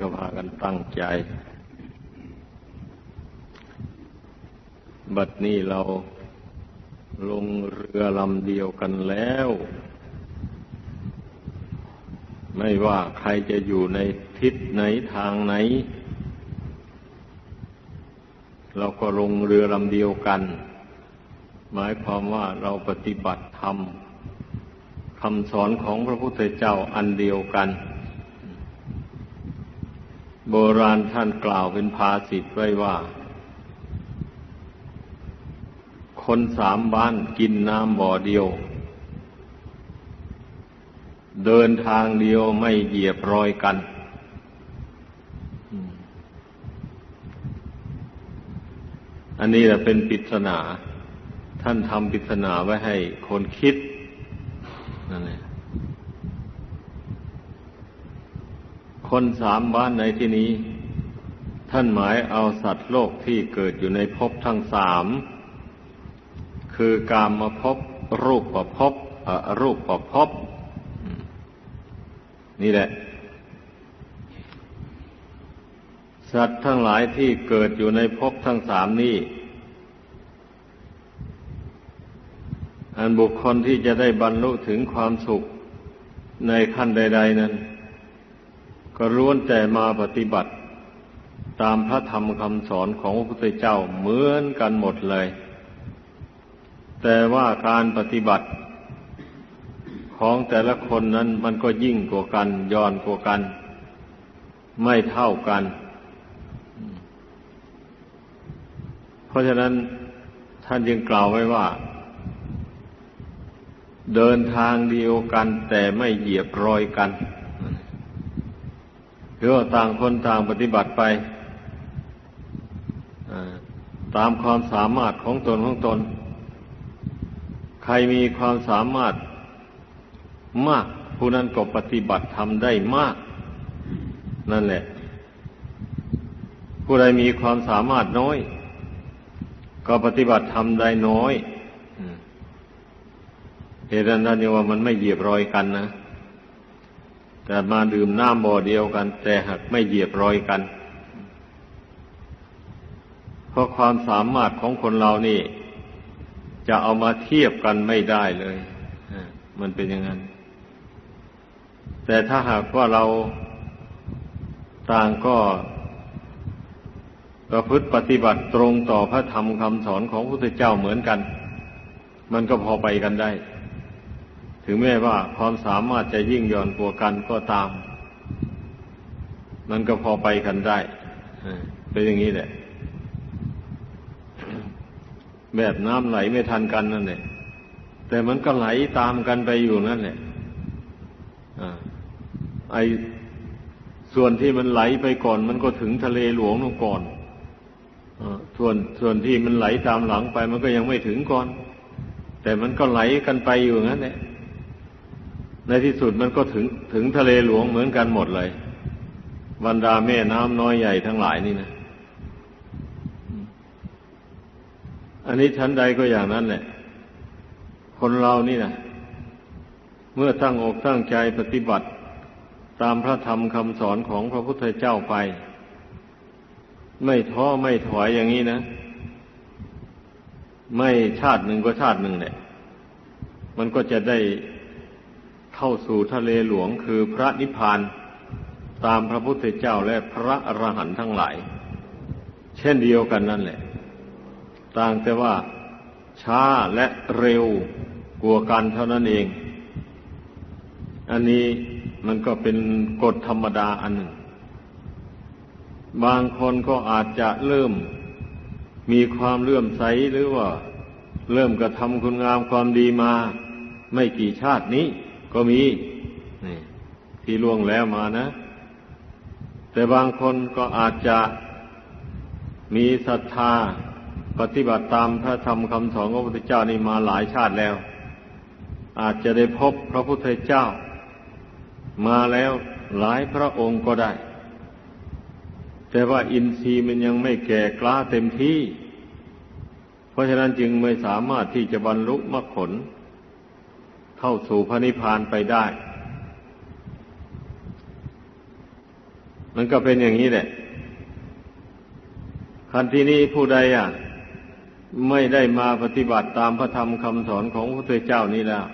ก็พากันตั้งใจ บัดนี้เราลงเรือลำเดียวกันแล้ว ไม่ว่าใครจะอยู่ในทิศไหนทางไหน เราก็ลงเรือลำเดียวกัน หมายความว่าเราปฏิบัติธรรมคำสอนของพระพุทธเจ้าอันเดียวกัน โบราณท่านกล่าวเป็นภาษิตไว้ว่า คนสามบ้านกินน้ำบ่อเดียว เดินทางเดียวไม่เหยียบรอยกัน อันนี้แหละเป็นปริศนา ท่านทำปริศนาไว้ให้คนคิดนั่นแหละ คนสามบ้านในที่นี้ ท่านหมายเอาสัตว์โลกที่เกิดอยู่ในภพทั้งสาม คือกามมาภพรูปประภพอรูปประภพนี่แหละ สัตว์ทั้งหลายที่เกิดอยู่ในภพทั้งสามนี้อันบุคคลที่จะได้บรรลุถึงความสุขในขั้นใด ๆ นั้น ก็ล้วนแต่มาปฏิบัติ ตามพระธรรมคำสอนของพระพุทธเจ้าเหมือนกันหมดเลย แต่ว่าการปฏิบัติของแต่ละคนนั้นมันก็ยิ่งกว่ากันย้อนกว่ากัน ไม่เท่ากัน เพราะฉะนั้นท่านจึงกล่าวไว้ว่า เดินทางเดียวกันแต่ไม่เหยียบรอยกัน หรือว่าต่างคนต่างปฏิบัติไปตามความสามารถของตนของตน ใครมีความสามารถมาก ผู้นั้นก็ปฏิบัติทำได้มาก นั่นแหละ ผู้ใดมีความสามารถน้อย ก็ปฏิบัติทำได้น้อยเหตุนั้นนี่ว่ามันไม่เหยียบรอยกันนะ แต่มาดื่มน้ำบ่อเดียวกัน แต่หากไม่เหยียบรอยกัน เพราะความสามารถของคนเรานี่ จะเอามาเทียบกันไม่ได้เลยมันเป็นอย่างนั้น แต่ถ้าหากว่าเราต่างก็ประพฤติปฏิบัติตรงต่อพระธรรมคำสอนของพระพุทธเจ้าเหมือนกัน มันก็พอไปกันได้ ถึงแม้ว่าความสามารถจะยิ่งย่อนกว่ากันก็ตาม มันก็พอไปกันได้เป็นอย่างนี้แหละ แบบน้ำไหลไม่ทันกันนั่นแหละแต่มันก็ไหลตามกันไปอยู่นั่นแหละไอส่วนที่มันไหลไปก่อน มันก็ถึงทะเลหลวงนู่นก่อนส่วนส่วนที่มันไหลตามหลังไป มันก็ยังไม่ถึงก่อน แต่มันก็ไหลกันไปอยู่งั้นแหละ ในที่สุดมันก็ถึงถึงทะเลหลวงเหมือนกันหมดเลยบรรดาแม่น้ำน้อยใหญ่ทั้งหลายนี่นะอันนี้ชั้นใดก็อย่างนั้นแหละ คนเรานี่นะเมื่อตั้งอกตั้งใจปฏิบัติ ตามพระธรรมคำสอนของพระพุทธเจ้าไป ไม่ท้อไม่ถอยอย่างนี้นะ ไม่ชาติหนึ่งก็ชาติหนึ่งเนี่ยมันก็จะได้ เข้าสู่ทะเลหลวงคือพระนิพพานตามพระพุทธเจ้าและพระอรหันต์ทั้งหลาย เช่นเดียวกันนั่นแหละ ต่างแต่ว่าช้าและเร็วกลัวกันเท่านั้นเอง อันนี้มันก็เป็นกฎธรรมดาอันหนึ่ง บางคนก็อาจจะเริ่มมีความเลื่อมใสหรือว่า เริ่มกระทำคุณงามความดีมา ไม่กี่ชาตินี้ ก็มีนี่ที่ล่วงแล้วมานะ แต่บางคนก็อาจจะมีศรัทธาปฏิบัติตามพระธรรมคำสอนของพระพุทธเจ้านี่มาหลายชาติแล้ว อาจจะได้พบพระพุทธเจ้า มาแล้วหลายพระองค์ก็ได้ แต่ว่าอินทรีย์มันยังไม่แก่กล้าเต็มที่ เพราะฉะนั้นจึงไม่สามารถที่จะบรรลุมรรคผล เข้าสู่พระนิพพานไปได้ มันก็เป็นอย่างนี้แหละคันที่นี้ผู้ใดอะ ไม่ได้มาปฏิบัติตามพระธรรมคำสอนของพระพุทธเจ้านี้แล้ว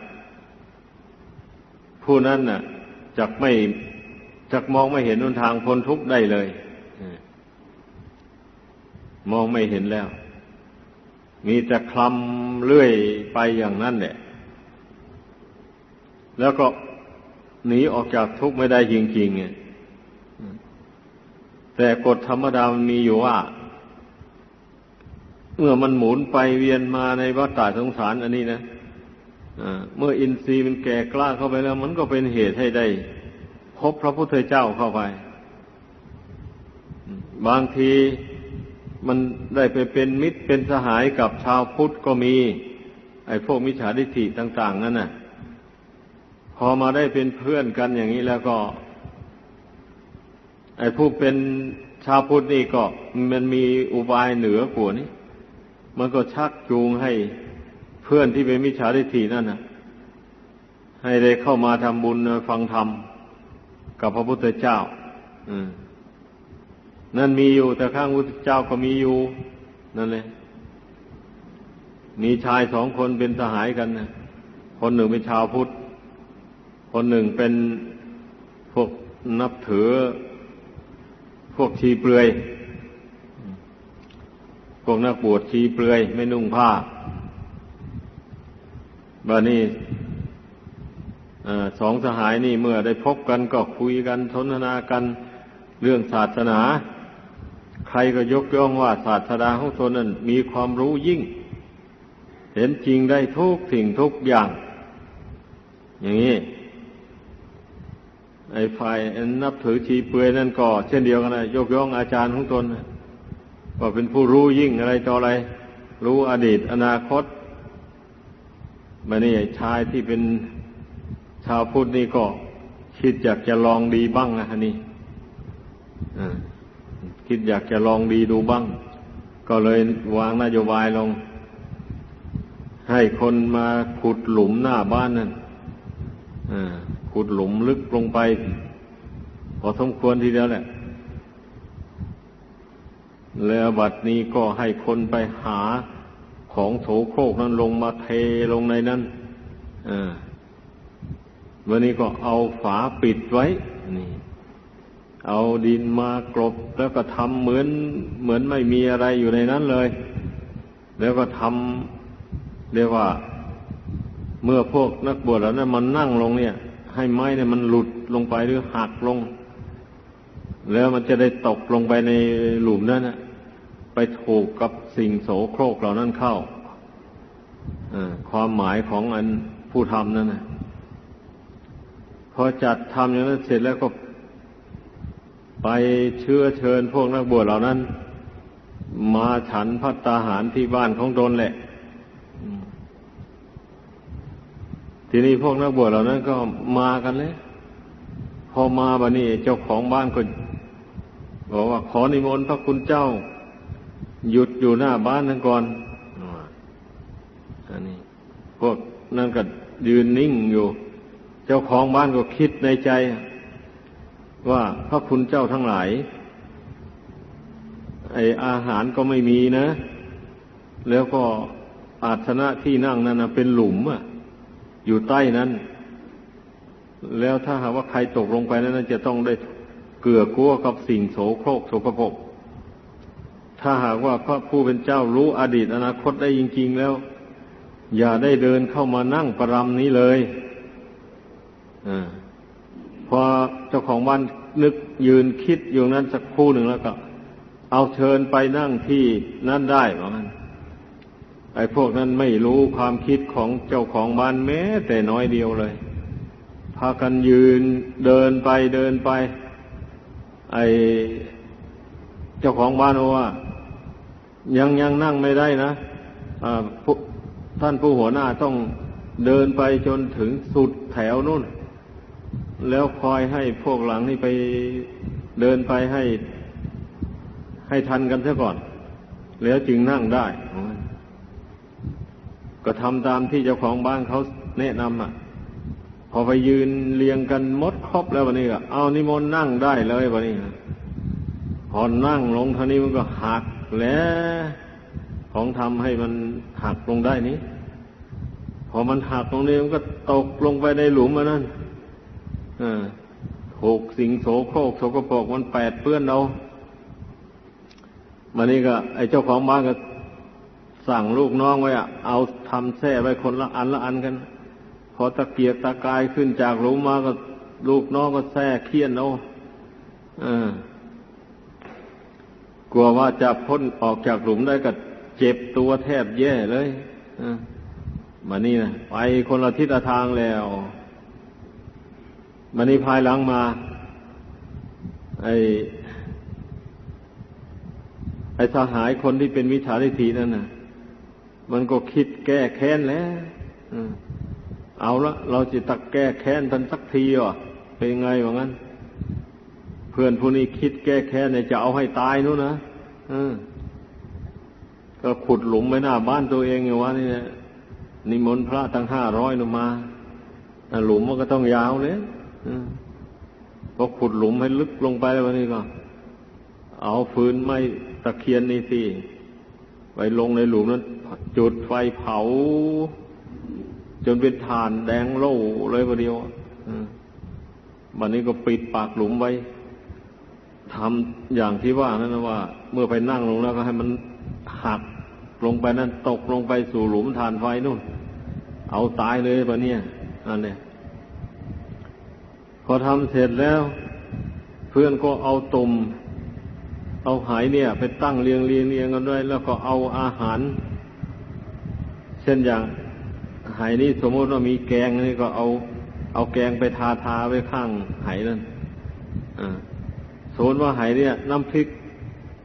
ผู้นั้นน่ะจักไม่จักมองไม่เห็นหนทางพ้นทุกข์ได้เลยมองไม่เห็นแล้ว มีแต่คลำเลื่อยไปอย่างนั้นแหละ แล้วก็หนีออกจากทุกข์ไม่ได้จริงๆไงแต่กฎธรรมดามันมีอยู่ว่า เมื่อมันหมุนไปเวียนมาในวัฏฏะสงสารอันนี้นะเมื่ออินทรีย์มันแก่กล้าเข้าไปแล้ว มันก็เป็นเหตุให้ได้พบพระพุทธเจ้าเข้าไป บางทีมันได้ไปเป็นมิตรเป็นสหายกับชาวพุทธก็มี ไอ้พวกมิจฉาทิฏฐิต่าง ๆ นั่นน่ะ พอมาได้เป็นเพื่อนกันอย่างนี้แล้วก็ ไอ้ผู้เป็นชาวพุทธนี่ก็ มันมีอุบายเหนือกว่านี้ มันก็ชักจูงให้เพื่อนที่เป็นมิจฉาทิฏฐินั่นนะให้ได้เข้ามาทำบุญฟังธรรมกับพระพุทธเจ้า อืมนั่นมีอยู่ แต่ข้างพุทธเจ้าก็มีอยู่นั่นเลยมีชายสองคนเป็นสหายกันนะคนหนึ่งเป็นชาวพุทธ คนหนึ่งเป็นพวกนับถือ พวกชีเปลือย พวกนักบวชชีเปลือย ไม่นุ่งผ้าบานี้สองสหายนี่เมื่อได้พบกันก็คุยกันทนทนากันเรื่องศาสนา ใครก็ยกย่องว่าศาสดาของตนนั้นมีความรู้ยิ่ง เห็นจริงได้ทุกสิ่งทุกอย่าง อย่างนี้ ไอ้ฝ่ายนับถือชีเปลือยนั่นก็ เช่นเดียวกันนะยกย่องอาจารย์ของตนว่าเป็นผู้รู้ยิ่งอะไรต่ออะไร รู้อดีตอนาคตมานี่ชายที่เป็นชาวพุทธนี่ก็ คิดอยากจะลองดีบ้างนะนี่คิดอยากจะลองดีดูบ้าง ก็เลยวางนโยบายลง ให้คนมาขุดหลุมหน้าบ้านนั่น ขุดหลุมลึกลงไป พอสมควรทีเดียวแหละ แล้วบัดนี้ก็ให้คนไปหาของโถโครกนั้นลงมาเทลงในนั้นวันนี้ก็เอาฝาปิดไว้ นี่ เอาดินมากรบแล้วก็ทำเหมือนเหมือนไม่มีอะไรอยู่ในนั้นเลย แล้วก็ทำเรียกว่า เมื่อพวกนักบวชแล้วนั้นมันนั่งลงเนี่ย ให้ไม้เนี่ยมันหลุดลงไปหรือหักลง แล้วมันจะได้ตกลงไปในหลุมนั้นนะไปถูกกับสิ่งโสโครกเหล่านั้นเข้าความหมายของอันผู้ทำนั่นนะพอจัดทำอย่างนั้นเสร็จแล้วก็ ไปเชื้อเชิญพวกนักบวชเหล่านั้น มาฉันพัตตาหารที่บ้านของตนแหละ ทีนี้พวกนักบวชเหล่านั้นก็มากันเลยพอมาบันี้เจ้าของบ้านก็บอกว่าขอนิมนต์พระคุณเจ้า หยุดอยู่หน้าบ้านนั่นก่อนอันนี้ พวกนั่นก็ยืนนิ่งอยู่ เจ้าของบ้านก็คิดในใจ ว่าพระคุณเจ้าทั้งหลาย ไออาหารก็ไม่มีนะ แล้วก็อาสนะที่นั่งนั้นเป็นหลุมอะ อยู่ใต้นั้น แล้วถ้าหากว่าใครตกลงไปนั้นจะต้องได้เกลือกลัวกับสิ่งโสโครกโสกปรกถ้าหากว่าพระผู้เป็นเจ้ารู้อดีตอนาคตได้จริง ๆ แล้ว อย่าได้เดินเข้ามานั่งประรำนี้เลยอพอเจ้าของบ้านนึกยืนคิดอยู่นั้นสักครู่หนึ่งแล้วก็ เอาเชิญไปนั่งที่นั่นได้เหมือนกัน ไอ้พวกนั้นไม่รู้ความคิดของเจ้าของบ้านแม้ แต่น้อยเดียวเลย พากันยืนเดินไปเดินไป ไอ้เจ้าของบ้านว่า ยังยังนั่งไม่ได้นะท่านผู้หัวหน้าต้องเดินไปจนถึงสุดแถวนู่น แล้วคอยให้พวกหลังนี่ไปเดินไปให้ ให้ทันกันเสียก่อน แล้วจึงนั่งได้ ก็ทำตามที่เจ้าของบ้านเขาแนะนำอะ พอไปยืนเรียงกันมดครบแล้ววันนี้ก็เอานิมนต์นั่งได้เลยวันนี้พอนั่งลงท่านี้มันก็หักแล้วของทำให้มันหักลงได้นี้ พอมันหักตรงนี้มันก็ตกลงไปในหลุมมันนั่นถูกสิงโสโครกโสกโปรกมันแปดเปื้อนเรามันนี่ก็ ไอ้เจ้าของบ้านก็ สั่งลูกน้องไว้อะเอาทำแท่ไว้คนละอันละอันกัน พอตะเกียกตะกายขึ้นจากหลุมมาก็ลูกน้องก็แท่เคียนเอาเออกลัวว่าจะพ้นออกจากหลุมได้ก็เจ็บตัวแทบแย่เลยมานี่นะไปคนละทิศทางแล้วมานี่ภายหลังมา ไอไอสหายคนที่เป็นวิชาทิฏฐินั่นน่ะ มันก็คิดแก้แค้นแล้วเอาละเราจะตักแก้แค้นทันสักทีอะเป็นไงวะงั้น เพื่อนผู้นี้คิดแก้แค้นเนี่ยจะเอาให้ตายนู้นนะก็ขุดหลุมไว้หน้าบ้านตัวเองอยู่วะนี่เนี่ยนิมนต์พระตั้งห้าร้อยลงมาหลุมมันก็ต้องยาวเลยพอขุดหลุมให้ลึกลงไปแล้วนี่ก็ เอาฟืนไม้ตะเคียนนี่สิไปลงในหลุมนั้น จุดไฟเผา จนเป็นฐานแดงโล่เลยประเดียวบันนี้ก็ปิดปากหลุมไว้ทำอย่างที่ว่านั่นนะว่า เมื่อไปนั่งลงแล้วก็ให้มันหักลงไปนั่นตกลงไปสู่หลุมฐานไฟนู่น เอาตายเลยปะเนี่ยนั่นเนี่ยพอทำเสร็จแล้ว เพื่อนก็เอาตุ่มเอาหายเนี่ย ไปตั้งเรียงเรียงเรียงกันด้วย แล้วก็เอาอาหาร เช่นอย่างหายนี้สมมติว่ามีแกงนี่ก็เอาเอาแกงไปทาทาไว้ข้างหายนั่นอ่าสมมติว่าหายเนี่ย น้ำพริก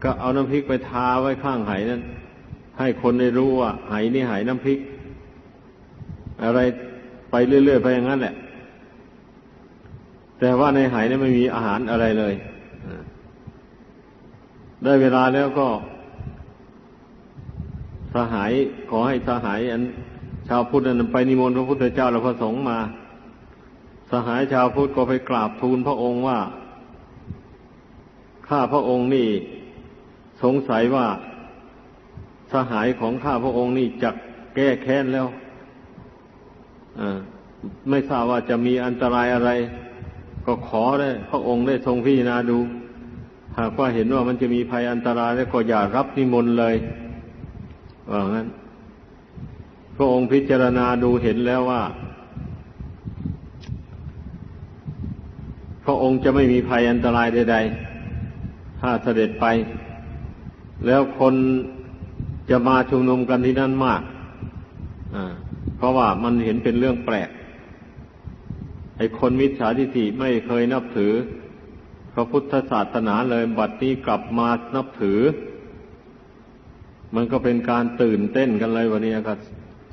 ก็เอาน้ำพริกไปทาไว้ข้างหายนั่นให้คนได้รู้ว่าหายนี่หายน้ำพริก อะไรไปเรื่อยๆไปอย่างนั้นแหละ แต่ว่าในหายนี่ไม่มีอาหารอะไรเลยได้เวลาแล้วก็ สหายขอให้สหายอัน ชาวพุทธนั้นไปนิมนต์พระพุทธเจ้าและพระสงฆ์มา สหายชาวพุทธก็ไปกราบทูลพระองค์ว่าข้าพระองค์นี่สงสัยว่าสหายของข้าพระองค์นี่จะแก้แค้นแล้วไม่ทราบว่าจะมีอันตรายอะไร ก็ขอได้ พระองค์ได้ทรงพิจารณาดู หากว่าเห็นว่ามันจะมีภัยอันตรายแล้วก็อย่ารับนิมนต์เลย ว่างั้น พระองค์พิจารณาดูเห็นแล้วว่า พระองค์จะไม่มีภัยอันตรายใด ๆ ถ้าเสด็จไป แล้วคนจะมาชุมนุมกันที่นั่นมากเพราะว่ามันเห็นเป็นเรื่องแปลก ไอ้คนมิจฉาทิฏฐิไม่เคยนับถือ พระพุทธศาสนาเลยบัดนี้กลับมานับถือ มันก็เป็นการตื่นเต้นกันเลยวันนี้ครับ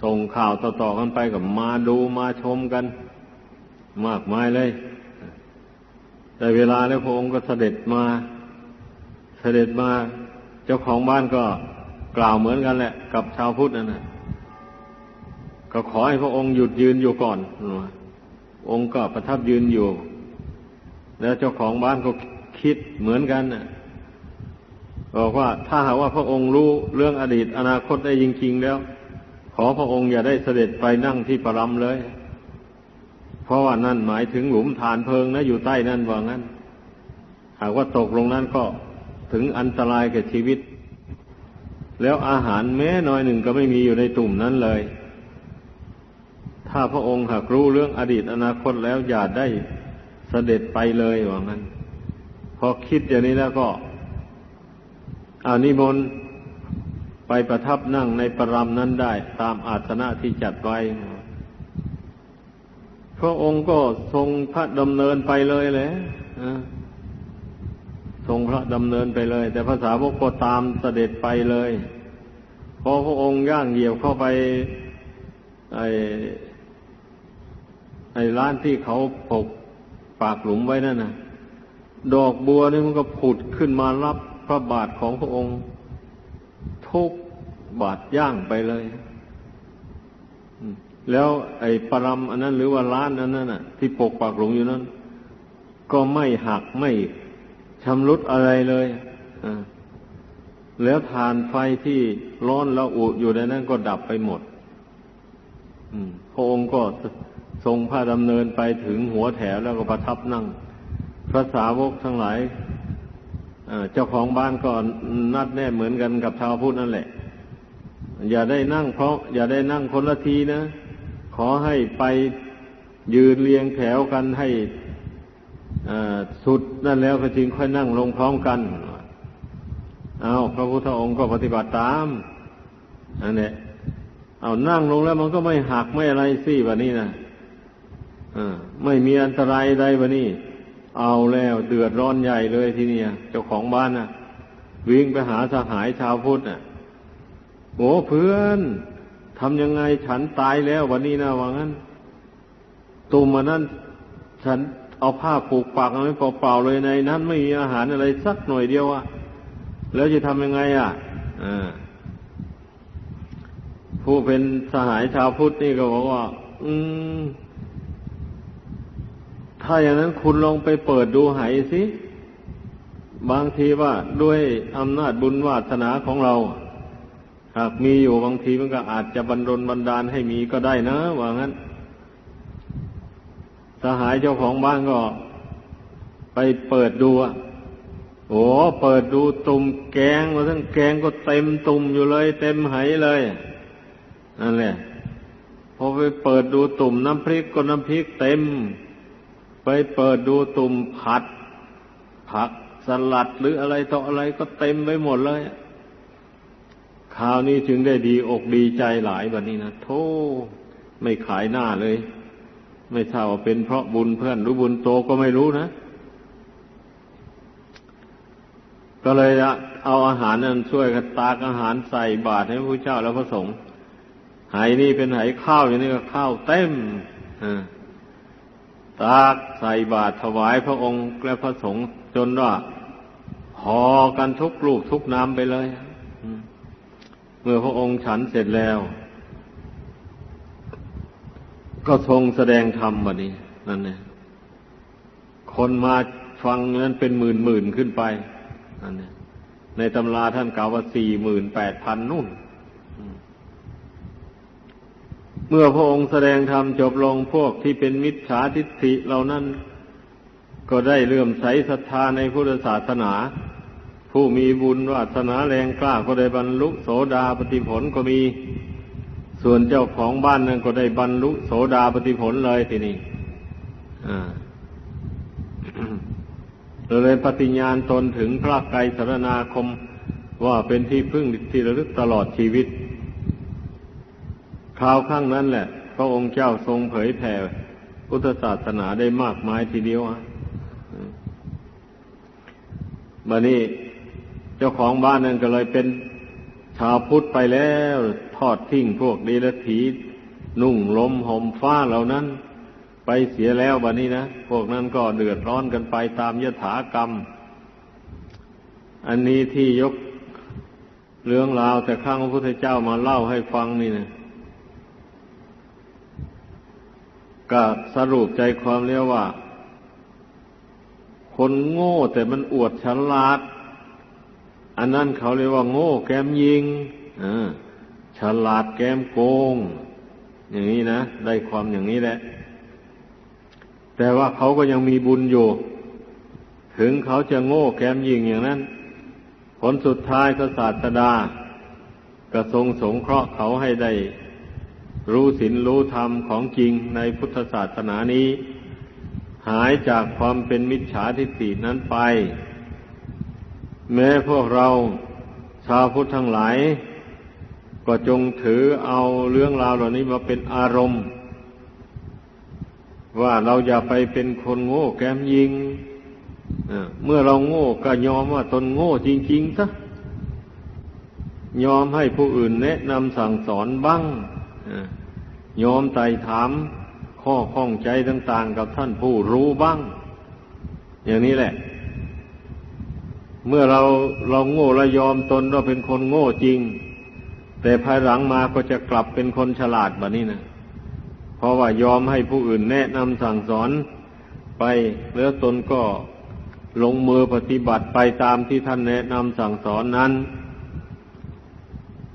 ส่งข่าวต่อๆกันไปกับมาดูมาชมกัน มากมายเลย แต่เวลาแล้วพระองค์ก็เสด็จมา เสด็จมาเจ้าของบ้านก็กล่าวเหมือนกันแหละ กับชาวพุทธนั่นนะก็ขอให้พระองค์หยุดยืนอยู่ก่อนองค์ก็ประทับยืนอยู่ แล้วเจ้าของบ้านก็คิดเหมือนกันนะ บอกว่าถ้าหากว่าพระองค์รู้เรื่องอดีตอนาคตได้จริง ๆ แล้ว ขอพระองค์อย่าได้เสด็จไปนั่งที่ปรำเลย เพราะว่านั่นหมายถึงหลุมฐานเพลิงนะอยู่ใต้นั่นว่างั้น หากว่าตกลงนั้นก็ถึงอันตรายแก่ชีวิต แล้วอาหารแม้น้อยหนึ่งก็ไม่มีอยู่ในตุ่มนั้นเลย ถ้าพระองค์หากรู้เรื่องอดีตอนาคตแล้วอย่าได้เสด็จไปเลยว่างั้น พอคิดอย่างนี้แล้วก็ อานิมนต์ไปประทับนั่งในปรามนั้นได้ ตามอาสนะที่จัดไว้ พระองค์ก็ทรงพระดำเนินไปเลยแหละทรงพระดำเนินไปเลย แต่ภาษาวกก็ตามเสด็จไปเลย พอพระองค์ย่างเหยียบเข้าไป ไอไอ้ร้านที่เขาปกปากหลุมไว้นั่นนะดอกบัวนี่มันก็ผุดขึ้นมารับ พระบาทของพระองค์ทุกบาทย่างไปเลย แล้วไอ้ปรำอันนั้นหรือว่าล้านอันนั้นน่ะ ที่ปกปักหลงอยู่นั้น ก็ไม่หักไม่ชำรุดอะไรเลยแล้วทานไฟที่ร้อนแล้วอุอยู่ในนั้นก็ดับไปหมดพระองค์ก็ทรงพระดำเนินไปถึงหัวแถวแล้วก็ประทับนั่ง พระสาวกทั้งหลาย เจ้าของบ้านก็นัดแน่เหมือนกันกับชาวพุทธนั่นแหละ อย่าได้นั่งเพราะ อย่าได้นั่งคนละทีนะ ขอให้ไปยืนเรียงแถวกันให้สุดนั่นแล้วก็จึงค่อยนั่งลงพร้อมกันเอาพระพุทธองค์ก็ปฏิบัติตามอันนี้เอานั่งลงแล้วมันก็ไม่หักไม่อะไรสิแบบนี้นะไม่มีอันตรายใดแบบนี้ เอาแล้วเดือดร้อนใหญ่เลยทีนี้เจ้าของบ้านน่ะ วิ่งไปหาสหายชาวพุทธน่ะโอ้เพื่อนทำยังไงฉันตายแล้ววันนี้นะว่างั้นตุ่มมันนั้น ฉันเอาผ้าผูกปากไว้เปล่าๆเลยในนั้น ไม่มีอาหารอะไรสักหน่อยเดียวอะแล้วจะทำยังไงอะผู้เป็นสหายชาวพุทธนี่ก็บอกว่า อืม ถ้าอย่างนั้นคุณลองไปเปิดดูไหสิ บางทีว่าด้วยอำนาจบุญวาสนาของเรา หากมีอยู่บางทีมันก็อาจจะบันดลบันดาลให้มีก็ได้นะ ว่างั้น สหายเจ้าของบ้านก็ ไปเปิดดูอะโอ้เปิดดูตุ่มแกงมาทั้งแกงก็เต็มตุ่มอยู่เลย เต็มไหเลยนั่นแหละพอไปเปิดดูตุ่มน้ำพริกก็น้ำพริกเต็ม ไปเปิดดูตุ่มผัด ผักสลัดหรืออะไรต่ออะไรก็เต็มไปหมดเลยคราวนี้จึงได้ดีอกดีใจหลายแบบนี้นะโธ่ไม่ขายหน้าเลย ไม่ทราบว่าเป็นเพราะบุญเพื่อนหรือบุญโตก็ไม่รู้นะก็เลยเอาอาหารนั้นช่วยกันตากอาหารใส่บาตรให้พระเจ้าแล้วพระสงฆ์ไหนี่เป็นไหข้าวอย่างนี้ก็ข้าวเต็มตา กใส่บาตรถวายพระองค์และพระสงฆ์จนว่าพอกันทุกลูกทุกน้ำไปเลย เมื่อพระองค์ฉันเสร็จแล้ว ก็ทรงแสดงธรรมแบบนี้นั่นเนี่ยคนมาฟังนั้นเป็นหมื่นหมื่นขึ้นไปอันนี้ในตำราท่านกล่าวว่าสี่หมื่นแปดพันนุ่น เมื่อพระองค์แสดงธรรมจบลงพวกที่เป็นมิจฉาทิฏฐิเหล่านั้น ก็ได้เลื่อมใสศรัทธาในพุทธศาสนา ผู้มีบุญวาสนาแรงกล้าก็ได้บรรลุโสดาปฏิผลก็มี ส่วนเจ้าของบ้านนั้นก็ได้บรรลุโสดาปฏิผลเลยทีนี้อ่าเลยปฏิญญาณตนถึงพระไกรสารนาคมว่าเป็นที่พึ่งที่ระลึกตลอดชีวิต คราวข้างนั้นแหละ พระองค์เจ้าทรงเผยแผ่พุทธศาสนาได้มากมายทีเดียวอะบัดนี้เจ้าของบ้านนั่นก็เลยเป็นชาวพุทธไปแล้วทอดทิ้งพวกดีลถีนุ่งลมห่มฟ้าเหล่านั้น ไปเสียแล้วบันนี้นะ พวกนั้นก็เดือดร้อนกันไปตามยถากรรม อันนี้ที่ยกเรื่องราวแต่ข้างพระพุทธเจ้ามาเล่าให้ฟังนี่นะ ก็สรุปใจความเรียกว่า คนโง่แต่มันอวดฉลาด อันนั้นเขาเรียกว่า โง่แกมยิงฉลาดแกมโกง อย่างนี้นะได้ความอย่างนี้แหละ แต่ว่าเขาก็ยังมีบุญอยู่ ถึงเขาจะโง่แกมยิงอย่างนั้น ผลสุดท้ายศาสดากระทรงสงเคราะห์เขาให้ได้ รู้ศีลรู้ธรรมของจริงในพุทธศาสนานี้ หายจากความเป็นมิจฉาทิฏฐินั้นไป แม้พวกเราชาวพุทธทั้งหลาย ก็จงถือเอาเรื่องราวเหล่านี้มาเป็นอารมณ์ ว่าเราอย่าไปเป็นคนโง่แกมยิงเมื่อเราโง่ก็ยอมว่าตนโง่จริงๆซะยอมให้ผู้อื่นแนะนำสั่งสอนบ้าง ยอมไต่ถาม ข้อข้องใจต่าง ๆ กับท่านผู้รู้บ้าง อย่างนี้แหละ เมื่อเราเราโง่และยอมตนว่าเป็นคนโง่จริง แต่ภายหลังมาก็จะกลับเป็นคนฉลาดแบบนี้นะเพราะว่ายอมให้ผู้อื่นแนะนำสั่งสอนไปแล้วตนก็ลงมือปฏิบัติไปตามที่ท่านแนะนำสั่งสอนนั้น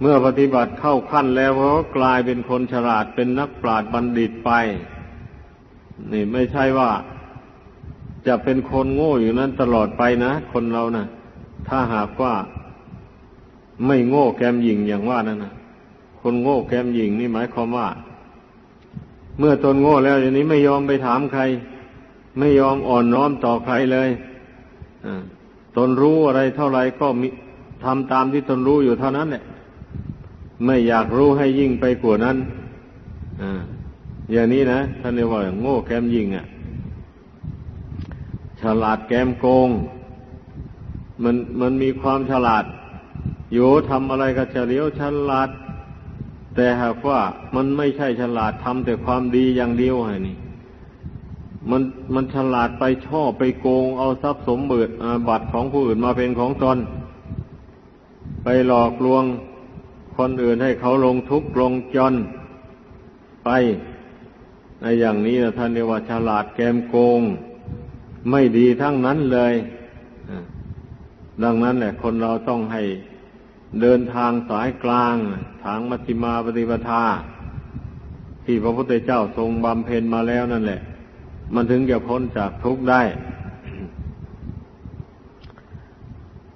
เมื่อปฏิบัติเข้าขั้นแล้วเขาก็กลายเป็นคนฉลาดเป็นนักปราชญ์บัณฑิตไป นี่ไม่ใช่ว่า จะเป็นคนโง่อยู่นั้นตลอดไปนะ คนเรานะ่ะ ถ้าหากว่า ไม่โง่แกมหญิงอย่างว่านั่นนะคนโง่แกมหญิงนี่หมายความว่า เมื่อตนโง่แล้วอย่างนี้ไม่ยอมไปถามใคร ไม่ยอมอ่อนน้อมต่อใครเลยตนรู้อะไรเท่าไรก็มีทำตามที่ตนรู้อยู่เท่านั้นแหละ ไม่อยากรู้ให้ยิ่งไปกว่านั้นออย่างนี้นะท่านเรียกว่าโง่แกมยิงอะ ฉลาดแกมโกง มันมันมีความฉลาดอยู่ทำอะไรก็เฉลียวฉลาด แต่หากว่ามันไม่ใช่ฉลาดทำแต่ความดีอย่างเดียวไงนี่ มันมันฉลาดไปช่อไปโกง เอาทรัพย์สมบัติบัตรของผู้อื่นมาเป็นของตนไปหลอกลวง คนอื่นให้เขาลงทุกข์ลงจนไป ในอย่างนี้นะท่านเรียกว่าฉลาดแกมโกง ไม่ดีทั้งนั้นเลยดังนั้นแหละคนเราต้องให้เดินทางสายกลาง ทางมัชฌิมาปฏิปทา ที่พระพุทธเจ้าทรงบำเพ็ญมาแล้วนั่นแหละ มันถึงจะพ้นจากทุกข์ได้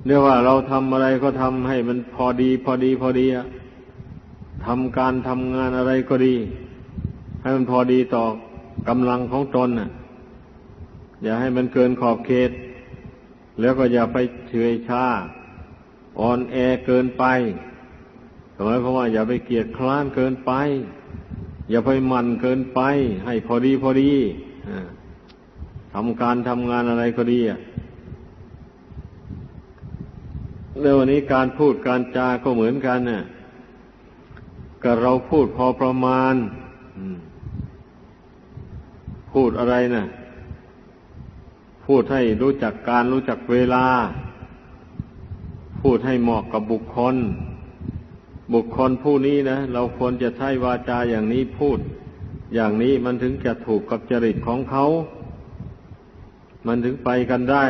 เรียกว่าเราทำอะไรก็ทำให้มันพอดี พอดี พอดีอะทำการทำงานอะไรก็ดี ให้มันพอดีต่อกำลังของตนน่ะ อย่าให้มันเกินขอบเขต แล้วก็อย่าไปเฉยชาอ่อนแอเกินไปหมายความว่าอย่าไปเกียดคร้านเกินไป อย่าไปมันเกินไป ให้พอดีพอดีทำการทำงานอะไรก็ดีอะ แล้ววันนี้การพูดการจาก็เหมือนกันเนี่ยกับเราพูดพอประมาณพูดอะไรนะ่ะ พูดให้รู้จักการรู้จักเวลา พูดให้เหมาะกับบุคคล บุคคลผู้นี้นะเราควรจะใช้วาจาอย่างนี้พูด อย่างนี้มันถึงจะถูกกับจริตของเขา มันถึงไปกันได้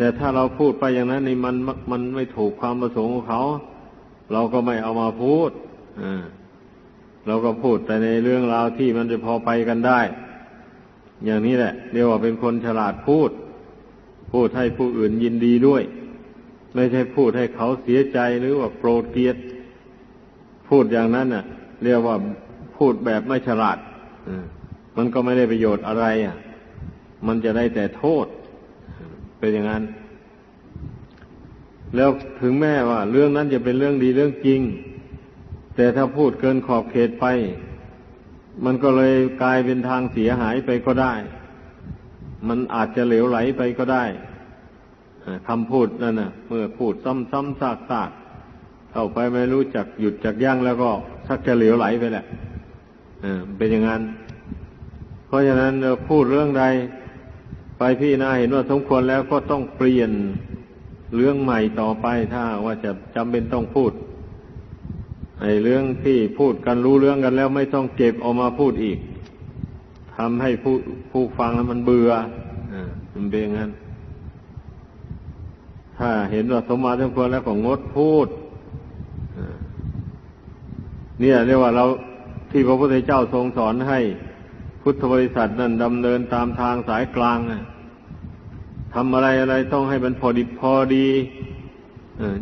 แต่ถ้าเราพูดไปอย่างนั้นนี่มันมันไม่ถูกความประสงค์ของเขา เราก็ไม่เอามาพูดอ่าเราก็พูดแต่ในเรื่องราวที่มันจะพอไปกันได้ อย่างนี้แหละเรียกว่าเป็นคนฉลาดพูด พูดให้ผู้อื่นยินดีด้วย ไม่ใช่พูดให้เขาเสียใจหรือว่าโกรธเกลียด พูดอย่างนั้นน่ะ เรียกว่าพูดแบบไม่ฉลาดมันก็ไม่ได้ประโยชน์อะไรอะ มันจะได้แต่โทษ เป็นอย่างนั้น แล้วถึงแม้ว่า เรื่องนั้นจะเป็นเรื่องดีเรื่องจริง แต่ถ้าพูดเกินขอบเขตไป มันก็เลยกลายเป็นทางเสียหายไปก็ได้ มันอาจจะเหลวไหลไปก็ได้คำพูดนั่นนะเมื่อพูดซ้ำๆซากๆเข้าไปไม่รู้จักหยุดจักยั้งแล้วก็สักจะเหลวไหลไปแหละเป็นอย่างนั้น เพราะฉะนั้นพูดเรื่องใด ไปพี่นาเห็นว่าสมควรแล้วก็ต้องเปลี่ยนเรื่องใหม่ต่อไปถ้าว่าจะจำเป็นต้องพูดไอ้เรื่องที่พูดกันรู้เรื่องกันแล้วไม่ต้องเก็บออกมาพูดอีกทำให้ผู้ผู้ฟังมันเบื่ออ่ามันเป็นงั้น ถ้าเห็นว่าสมมาสมควรแล้วก็งดพูดเนี่ยเรียกว่าเราที่พระพุทธเจ้าทรงสอนให้พุทธบริษัทนั่นดำเนินตามทางสายกลาง ทำอะไรอะไรต้องให้มันพอดีพอดี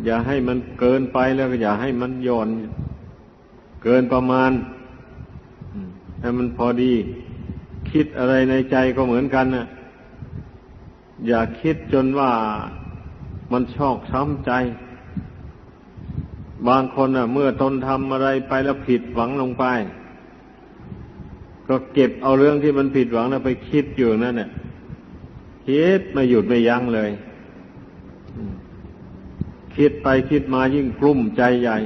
อย่าให้มันเกินไปแล้วก็อย่าให้มันย่อน เกินประมาณให้มันพอดี คิดอะไรในใจก็เหมือนกันนะอย่าคิดจนว่ามันชอกช้ำใจ บางคนอะ เมื่อตนทำอะไรไปแล้วผิดหวังลงไป ก็เก็บเอาเรื่องที่มันผิดหวังนะไปคิดอยู่นั่นเนี่ย คิดไม่หยุดไม่ยั้งเลย คิดไปคิดมายิ่งกลุ้มใจใหญ่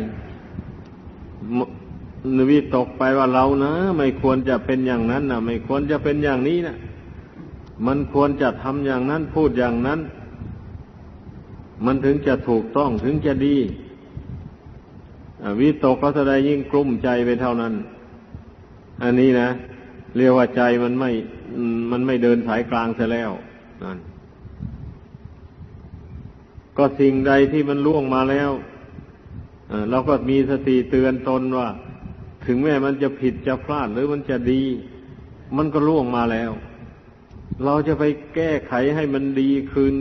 นวิตกไปว่าเรานะ ไม่ควรจะเป็นอย่างนั้นนะไม่ควรจะเป็นอย่างนี้นะมันควรจะทำอย่างนั้นพูดอย่างนั้น มันถึงจะถูกต้องถึงจะดีวิตกก็แสดงยิ่งกลุ้มใจไปเท่านั้น อันนี้นะ เรียกว่าใจมันไม่ มันไม่เดินสายกลางเสียแล้ว นั่น ก็สิ่งใดที่มันล่วงมาแล้วเราก็มีสติเตือนตนว่า ถึงแม้มันจะผิดจะพลาดหรือมันจะดี มันก็ล่วงมาแล้ว เราจะไปแก้ไขให้มันดีคืน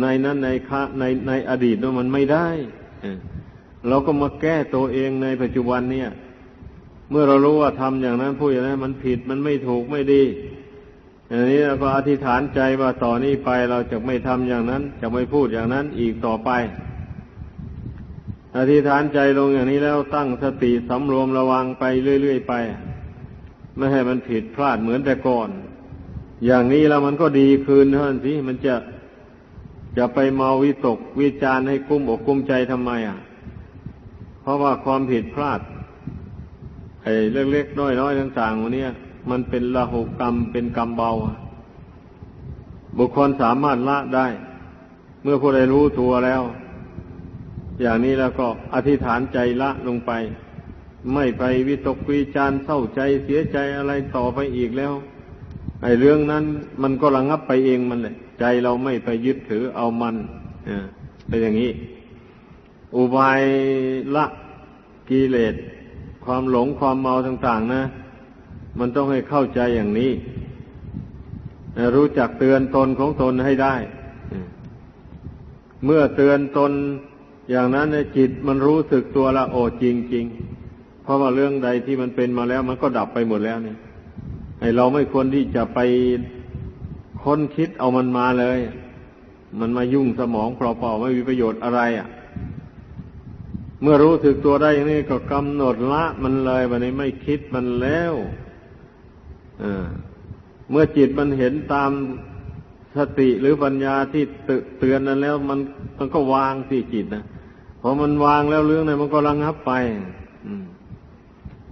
ในนั้นในคะในในอดีตนั้นมันไม่ได้เออเราก็มาแก้ตัวเองในปัจจุบันเนี่ย เมื่อเรารู้ว่าทำอย่างนั้นพูดอย่างนั้นมันผิดมันไม่ถูกไม่ดี อย่างนี้เราก็อธิษฐานใจว่าต่อนนี้ไปเราจะไม่ทำอย่างนั้น จะไม่พูดอย่างนั้นอีกต่อไป อธิษฐานใจลงอย่างนี้แล้วตั้งสติสำรวมระวังไปเรื่อยๆไป ไม่ให้มันผิดพลาดเหมือนแต่ก่อน อย่างนี้แล้วมันก็ดีคืนเท่านั้นสิมันจะจะไปเมาวิตกวิจารณ์ให้กุ้มอกกุ้มใจทำไมอะ เพราะว่าความผิดพลาดไอ้เล็กๆน้อยๆต่างๆวันนี้ มันเป็นละหุกรรมเป็นกรรมเบา บุคคลสามารถละได้ เมื่อผู้ใดรู้ตัวแล้ว อย่างนี้แล้วก็อธิษฐานใจละลงไป ไม่ไปวิตกวิจารเศร้าใจเสียใจอะไรต่อไปอีกแล้ว ไอ้เรื่องนั้นมันก็ระงับไปเองมันเลยใจเราไม่ไปยึดถือเอามันอ่าเป็นอย่างนี้ อุบายละกิเลสความหลงความเมาต่าง ๆ นะ มันต้องให้เข้าใจอย่างนี้รู้จักเตือนตนของตนให้ได้ เมื่อเตือนตนอย่างนั้นในจิตมันรู้สึกตัวละโอ้จริงๆเพราะว่าเรื่องใดที่มันเป็นมาแล้ว มันก็ดับไปหมดแล้วนี่ไอเราไม่ควรที่จะไปค้นคิดเอามันมาเลย มันมายุ่งสมองเปล่าๆไม่มีประโยชน์อะไรอะ เมื่อรู้สึกตัวได้อย่างนี้ก็กำหนดละมันเลยวันนี้ไม่คิดมันแล้ว เมื่อจิตมันเห็นตามสติหรือปัญญาที่เตือนนั้นแล้วมันมันก็วางที่จิตนะพอมันวางแล้วเรื่องนั้นมันก็ระงับไป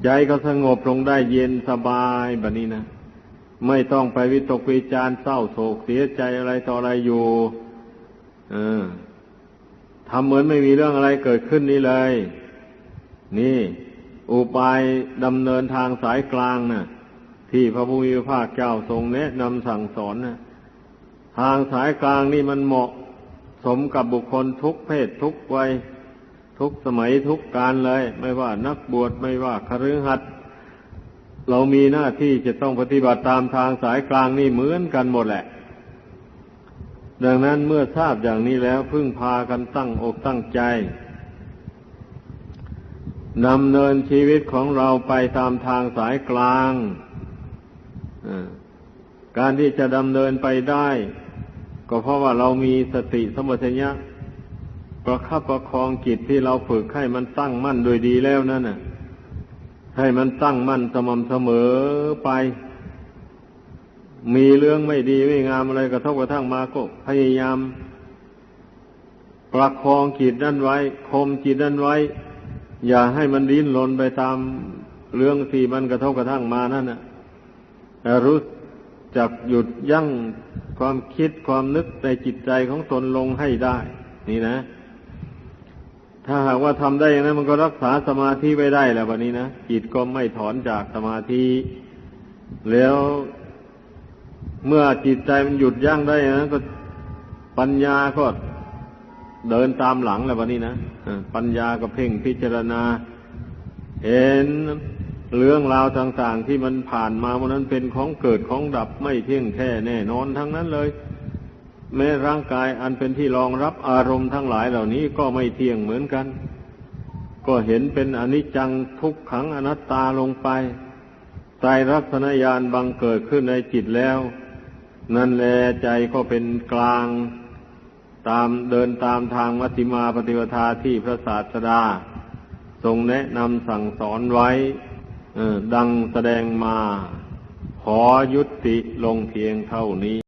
ใจก็สงบลงได้เย็นสบายแบบนี้นะไม่ต้องไปวิตกวิจารเศร้าโศกเสียใจอะไรต่ออะไรอยู่ เออทำเหมือนไม่มีเรื่องอะไรเกิดขึ้นนี่เลย นี่ อุบายดำเนินทางสายกลางนะ่ะ ที่พระพุทธภาคเจ้าทรงแนะนำสั่งสอนนะทางสายกลางนี่มันเหมาะสมกับบุคคลทุกเพศทุกวัยทุกสมัยทุกการเลย ไม่ว่านักบวชไม่ว่าคฤหัสถ์เรามีหน้าที่จะต้องปฏิบัติตามทางสายกลางนี่เหมือนกันหมดแหละ ดังนั้นเมื่อทราบอย่างนี้แล้วพึ่งพากันตั้งอกตั้งใจดำเนินชีวิตของเราไปตามทางสายกลาง การที่จะดำเนินไปได้ ก็เพราะว่าเรามีสติสมัชัญญะประคับประคองจิตที่เราฝึกให้มันตั้งมั่นโดยดีแล้วนั่นน่ะ ให้มันตั้งมั่นสม่ำเสมอไป มีเรื่องไม่ดีไม่งามอะไรกระทบกระทั่งมาก็พยายาม ประคองจิตนั่นไว้คมจิตนั่นไว้ อย่าให้มันดิ้นรนไปตามเรื่องที่มันกระทบกระทั่งมานั่นน่ะ รู้จักหยุดยั้งความคิดความนึกในจิตใจของตนลงให้ได้ นี่นะ ถ้าหากว่าทำได้อย่างนั้นมันก็รักษาสมาธิไว้ได้แล้ววันนี้นะจิตก็ไม่ถอนจากสมาธิ แล้วเมื่อจิตใจมันหยุดยั้งได้นะก็ปัญญาก็เดินตามหลังแล้ววันนี้นะปัญญาก็เพ่งพิจารณา เห็น เรื่องราวต่าง ๆ ที่มันผ่านมาวันนั้นเป็นของเกิดของดับไม่เที่ยงแท้แน่นอนทั้งนั้นเลย แม้ร่างกายอันเป็นที่รองรับอารมณ์ทั้งหลายเหล่านี้ก็ไม่เที่ยงเหมือนกัน ก็เห็นเป็นอนิจจังทุกขังอนัตตาลงไปใจรักษณญาณบังเกิดขึ้นในจิตแล้ว นั่นแลใจก็เป็นกลางตามเดินตามทางมัชฌิมาปฏิปทาที่พระศาสดา ทรงแนะนำสั่งสอนไว้ ดังแสดงมาขอยุติลงเพียงเท่านี้